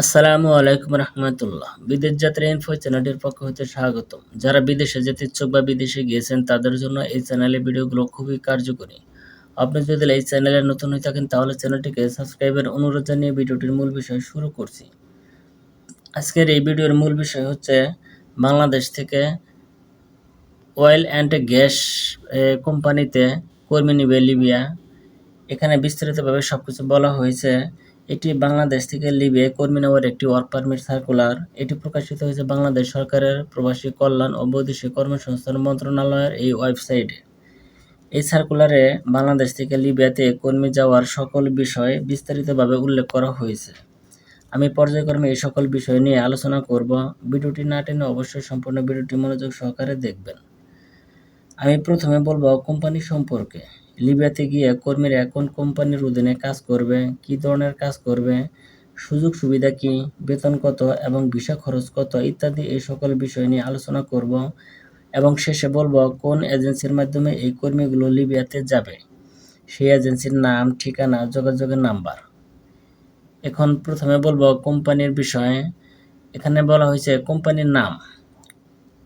আসসালামু আলাইকুম রহমতুল্লাহ। বিদেশ যাত্রা ইনফো চ্যানেলটির পক্ষ হতে স্বাগতম। যারা বিদেশে যেতে ইচ্ছুক বা বিদেশে গিয়েছেন, তাদের জন্য এই চ্যানেলের ভিডিওগুলো খুবই কার্যকরী। আপনি যদি এই চ্যানেলে নতুন হয়ে থাকেন, তাহলে চ্যানেলটিকে সাবস্ক্রাইবের অনুরোধ জানিয়ে ভিডিওটির মূল বিষয় শুরু করছি। আজকের এই ভিডিওর মূল বিষয় হচ্ছে বাংলাদেশ থেকে অয়েল অ্যান্ড গ্যাস কোম্পানিতে কর্মী নিবে লিবিয়া। এখানে বিস্তারিতভাবে সব কিছু বলা হয়েছে। এটি বাংলাদেশ থেকে লিবিয়ায় কর্মী নেওয়ার একটি ওয়ার্ক পারমিট সার্কুলার এটি প্রকাশিত হয়েছে বাংলাদেশ সরকারের প্রবাসী কল্যাণ ও বৈদেশিক কর্মসংস্থান মন্ত্রণালয়ের এই ওয়েবসাইটে। এই সার্কুলারে বাংলাদেশ থেকে লিবিয়াতে কর্মী যাওয়ার সকল বিষয় বিস্তারিতভাবে উল্লেখ করা হয়েছে। আমি পর্যায়ক্রমে এই সকল বিষয় নিয়ে আলোচনা করব। ভিডিওটি না টেনে অবশ্যই সম্পূর্ণ ভিডিওটি মনোযোগ সহকারে দেখবেন। আমি প্রথমে বলব কোম্পানি সম্পর্কে। লিবিয়াতে গিয়ে কর্মীরা কোন কোম্পানির অধীনে কাজ করবে, কি ধরনের কাজ করবে, সুযোগ সুবিধা কি, বেতন কত এবং ভিসা খরচ কত ইত্যাদি এই সকল বিষয় নিয়ে আলোচনা করব এবং শেষে বলব কোন এজেন্সির মাধ্যমে এই কর্মীগুলো লিবিয়াতে যাবে। সেই এজেন্সির নাম, ঠিকানা, যোগাযোগের নাম্বার। এখন প্রথমে বলব কোম্পানির বিষয়ে। এখানে বলা হয়েছে কোম্পানির নাম।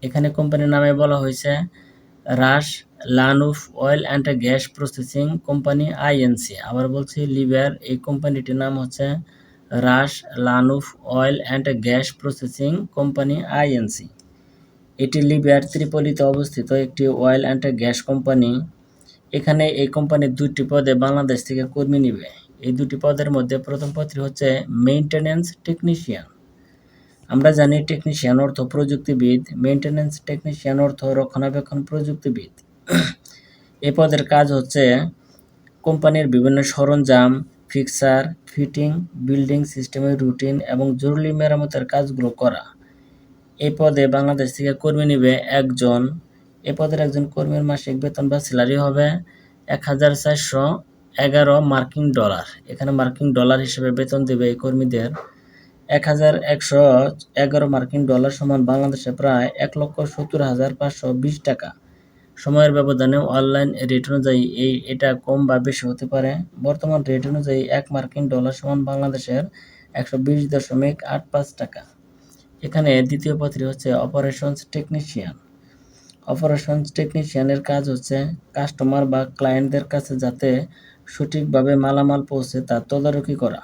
এখানে কোম্পানির নামে বলা হয়েছে Ras Lanuf oil and gas processing company INC. আবার বলছি, লিবিয়ার এই কোম্পানিটির নাম হচ্ছে Ras Lanuf oil and gas processing company INC. এটি লিবিয়ার ত্রিপলিতে অবস্থিত একটি অয়েল অ্যান্ড গ্যাস কোম্পানি। এখানে এই কোম্পানির দুটি পদে বাংলাদেশ থেকে কর্মী নিবে। এই দুটি পদের মধ্যে প্রথম পদটি হচ্ছে মেইনটেনেন্স টেকনিশিয়ান আমরা জানি টেকনিশিয়ান অর্থ প্রযুক্তিবিদ মেইনটেনেন্স টেকনিশিয়ান অর্থ রক্ষণাবেক্ষণ প্রযুক্তিবিদ। এ পদের কাজ হচ্ছে কোম্পানির বিভিন্ন সরঞ্জাম, ফিক্সার, ফিটিং, বিল্ডিং সিস্টেমের রুটিন এবং জরুরি মেরামতের কাজগুলো করা। এই পদে বাংলাদেশ থেকে কর্মী নিবে একজন। এ পদের একজন কর্মীর মাসিক বেতন বা স্যালারি হবে এক হাজার চারশো এগারো মার্কিন ডলার। এখানে মার্কিন ডলার হিসেবে বেতন দেবে এই কর্মীদের এক হাজার একশো এগারো মার্কিন ডলার সমান বাংলাদেশে প্রায় এক লক্ষ সত্তর হাজার পাঁচশো বিশ টাকা। সময়ের ব্যবধানে অনলাইন রেট অনুযায়ী এই, এটা কম বা বেশি হতে পারে। বর্তমান রেট অনুযায়ী এক মার্কিন ডলার সমান বাংলাদেশের একশো বিশ দশমিক আট পাঁচ টাকা। এখানে দ্বিতীয় পত্রী হচ্ছে অপারেশনস টেকনিশিয়ান অপারেশনস টেকনিশিয়ানের কাজ হচ্ছে কাস্টমার বা ক্লায়েন্টদের কাছে যাতে সঠিকভাবে মালামাল পৌঁছে তা তদারকি করা।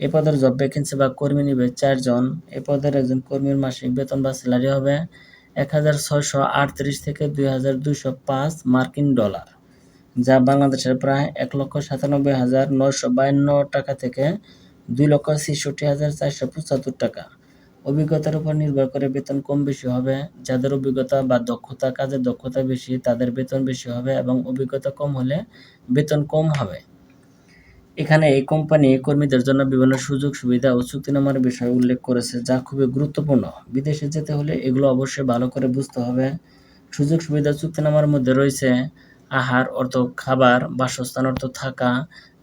এ পদের জব ভ্যাকেন্সি বা কর্মী নিবে চারজন। এ পদের একজন কর্মীর মাসিক বেতন বা স্যালারি হবে। এক হাজার ছয়শো আটত্রিশ থেকে দুই হাজার দুইশো পাঁচ মার্কিন ডলার, যা বাংলাদেশের প্রায় এক লক্ষ সাতানব্বই হাজার নয়শো বায়ান্ন টাকা থেকে দুই লক্ষ ছেষট্টি হাজার চারশো পঁচাত্তর টাকা। অভিজ্ঞতার উপর নির্ভর করে বেতন কম বেশি হবে, যাদের অভিজ্ঞতা বা দক্ষতা, কাজের দক্ষতা বেশি, তাদের বেতন বেশি হবে এবং অভিজ্ঞতা কম হলে বেতন কম হবে। এখানে এই কোম্পানি কর্মীদের জন্য বিভিন্ন সুযোগ, সুবিধা ও চুক্তিনামার বিষয় উল্লেখ করেছে, যা খুবই গুরুত্বপূর্ণ। বিদেশে যেতে হলে এগুলো অবশ্যই ভালো করে বুঝতে হবে। সুযোগ, সুবিধা চুক্তিনামার মধ্যে রয়েছে আহার, অর্থ, খাবার, বাসস্থান, অর্থ, থাকা,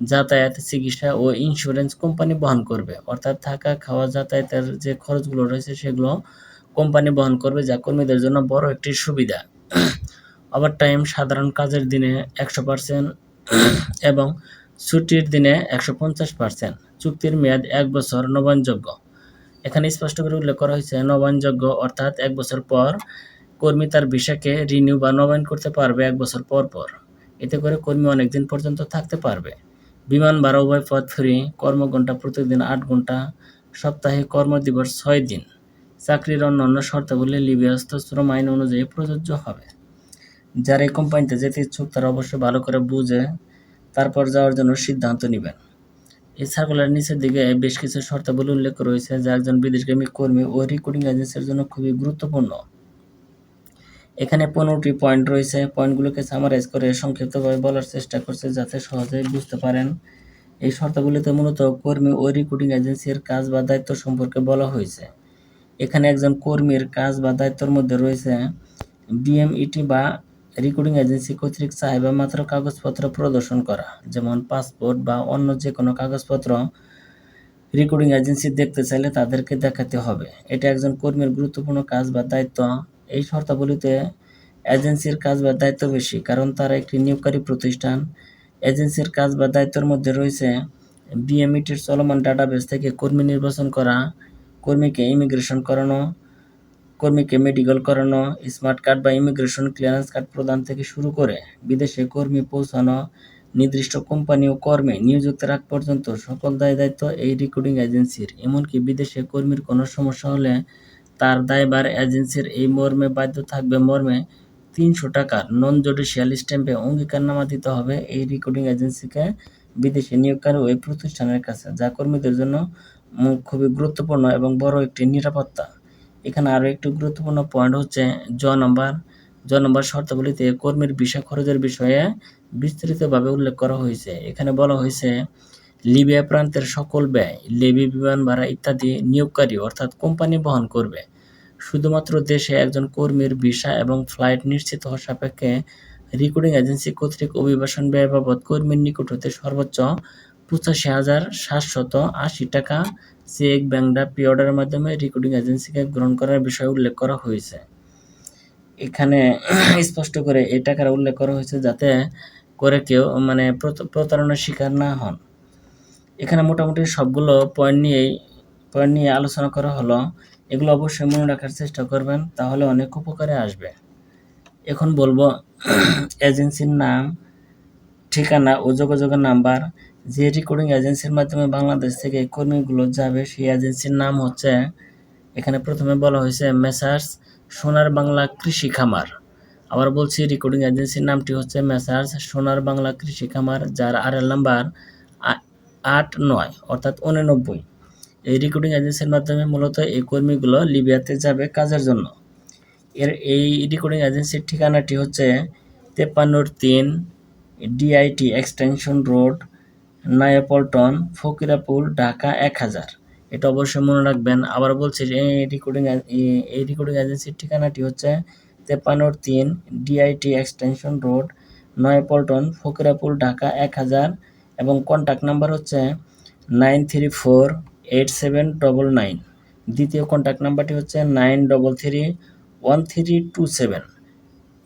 যাতায়াত, চিকিৎসা ও ইন্স্যুরেন্স কোম্পানি বহন করবে। অর্থাৎ থাকা, খাওয়া, যাতায়াতের যে খরচগুলো রয়েছে সেগুলো কোম্পানি বহন করবে, যা কর্মীদের জন্য বড় একটি সুবিধা। ওভার টাইম সাধারণ কাজের দিনে একশো পার্সেন্ট এবং ছুটির দিনে একশো পঞ্চাশ পার্সেন্ট। চুক্তির মেয়াদ এক বছর নবায়নযোগ্য। এখানে স্পষ্ট করে উল্লেখ করা হয়েছে, নবায়নযোগ্য অর্থাৎ এক বছর পর কর্মী তার ভিসাকে রিনিউ বা নবায়ন করতে পারবে এক বছর পর পর। এতে করে কর্মী অনেকদিন পর্যন্ত থাকতে পারবে। বিমান ভাড়া, উভয় পথ ফ্রি, কর্মঘণ্টা প্রতিদিন আট ঘণ্টা সপ্তাহে কর্মদিবস ছয় দিন। চাকরির অন্যান্য শর্তাবলী লিবিয়াস্ত শ্রম আইন অনুযায়ী প্রযোজ্য হবে। যারা এই কোম্পানিতে যেতে ইচ্ছুক, তারা অবশ্যই ভালো করে বুঝে তারপর যাওয়ার জন্য সিদ্ধান্ত নেবেন। এই সার্কুলার নিচের দিকে বেশ কিছু শর্তাবলী উল্লেখ রয়েছে, যা একজন বিদেশগামী কর্মী ও রিক্রুটিং এজেন্সির জন্য খুবই গুরুত্বপূর্ণ। এখানে পনেরোটি পয়েন্ট রয়েছে। পয়েন্টগুলোকে সামারাইজ করে সংক্ষিপ্তভাবে বলার চেষ্টা করছে যাতে সহজেই বুঝতে পারেন। এই শর্তাবলীতে মূলত কর্মী ও রিক্রুটিং এজেন্সির কাজ বা দায়িত্ব সম্পর্কে বলা হয়েছে। এখানে একজন কর্মীর কাজ বা দায়িত্বের মধ্যে রয়েছে বিএমইটি বা রিক্রুটিং এজেন্সি কর্তৃক চাহিদা মাত্র কাগজপত্র প্রদর্শন করা। যেমন পাসপোর্ট বা অন্য যে কোনো কাগজপত্র রিক্রুটিং এজেন্সি দেখতে চাইলে তাদেরকে দেখাতে হবে। এটা একজন কর্মীর গুরুত্বপূর্ণ কাজ বা দায়িত্ব। এই শর্তাবলীতে এজেন্সির কাজ বা দায়িত্ব বেশি, কারণ তারা একটি নিয়োগকারী প্রতিষ্ঠান। এজেন্সির কাজ বা দায়িত্বের মধ্যে রয়েছে বিএমইটির চলমান ডাটাবেস থেকে কর্মী নির্বাচন করা, কর্মীকে ইমিগ্রেশন করানো কর্মীকে মেডিকেল করানো, স্মার্ট কার্ড বা ইমিগ্রেশন ক্লিয়ারেন্স কার্ড প্রদান থেকে শুরু করে বিদেশে কর্মী পৌঁছানো, নির্দিষ্ট কোম্পানি ও কর্মে নিয়োজিতের আগ পর্যন্ত সকল দায় দায়িত্ব এই রিক্রুটিং এজেন্সির এমনকি বিদেশে কর্মীর কোনো সমস্যা হলে তার দায়ভার এজেন্সির এই মর্মে বাধ্য থাকবে। মর্মে তিনশো টাকার নন জুডিশিয়াল স্ট্যাম্পে অঙ্গীকারনামা দিতে হবে এই রিক্রুটিং এজেন্সিকে বিদেশে নিয়োগকারী ওই প্রতিষ্ঠানের কাছে, যা কর্মীদের জন্য খুবই গুরুত্বপূর্ণ এবং বড় একটি নিরাপত্তা। এখানে আরও একটি গুরুত্বপূর্ণ পয়েন্ট হচ্ছে জ নম্বর জ নম্বর শর্তাবলীতে কর্মীর ভিসা খরচের বিষয়ে বিস্তারিতভাবে উল্লেখ করা হয়েছে। এখানে বলা হয়েছে, লিবিয়া প্রান্তের সকল ব্যয়, লেবি বিমান ভাড়া ইত্যাদি নিয়োগকারী অর্থাৎ কোম্পানি বহন করবে। শুধুমাত্র দেশে একজন কর্মীর ভিসা এবং ফ্লাইট নিশ্চিত হওয়ার সাপেক্ষে রিক্রুটিং এজেন্সি কর্তৃক অভিবাসন ব্যয় বাবদ কর্মীর নিকট হতে সর্বোচ্চ পঁচাশি হাজার সাতশত আশি টাকা চেক ব্যাংক ড্রাফ পে অর্ডারের মাধ্যমে রিক্রুটিং এজেন্সিকে গ্রহণ করার বিষয়ে উল্লেখ করা হয়েছে। এখানে স্পষ্ট করে এই টাকার উল্লেখ করা হয়েছে যাতে করে কেউ মানে প্রত- প্রতারণার শিকার না হন। এখানে মোটামুটি সবগুলো পয়েন্ট নিয়েই পয়েন্ট নিয়ে আলোচনা করা হলো। এগুলো অবশ্যই মনে রাখার চেষ্টা করবেন, তাহলে অনেক উপকারে আসবে। এখন বলব, এজেন্সির নাম, ঠিকানা ও যোগাযোগের নাম্বার যে রেকর্ডিং এজেন্সির মাধ্যমে বাংলাদেশ থেকে কর্মীগুলো যাবে সেই এজেন্সির নাম হচ্ছে, এখানে প্রথমে বলা হয়েছে মেসার্স সোনার বাংলা কৃষি খামার। আবার বলছি রেকর্ডিং এজেন্সির নামটি হচ্ছে মেসার্স সোনার বাংলা কৃষি খামার, যার আর এল নাম্বার আট নয়, অর্থাৎ উননব্বই। এই রেকর্ডিং এজেন্সির মাধ্যমে মূলত এই কর্মীগুলো লিবিয়াতে যাবে কাজের জন্য। এর এই রেকর্ডিং এজেন্সির ঠিকানাটি হচ্ছে তেপ্পান্নর তিন DIT extension road Nayapaltan, Fakirapur, Dhaka এক হাজার। এটা অবশ্যই মনে রাখবেন। আবার বলছি যে, এই রেকর্ডিং এই রেকর্ডিং এজেন্সির ঠিকানাটি হচ্ছে তেপ্পান্নর তিন DIT extension road Nayapaltan, Fakirapur, Dhaka এক হাজার। এবং কন্ট্যাক্ট নাম্বার হচ্ছে nine three four eight seven double nine. দ্বিতীয় কন্ট্যাক্ট নাম্বারটি হচ্ছে nine double three one three two seven.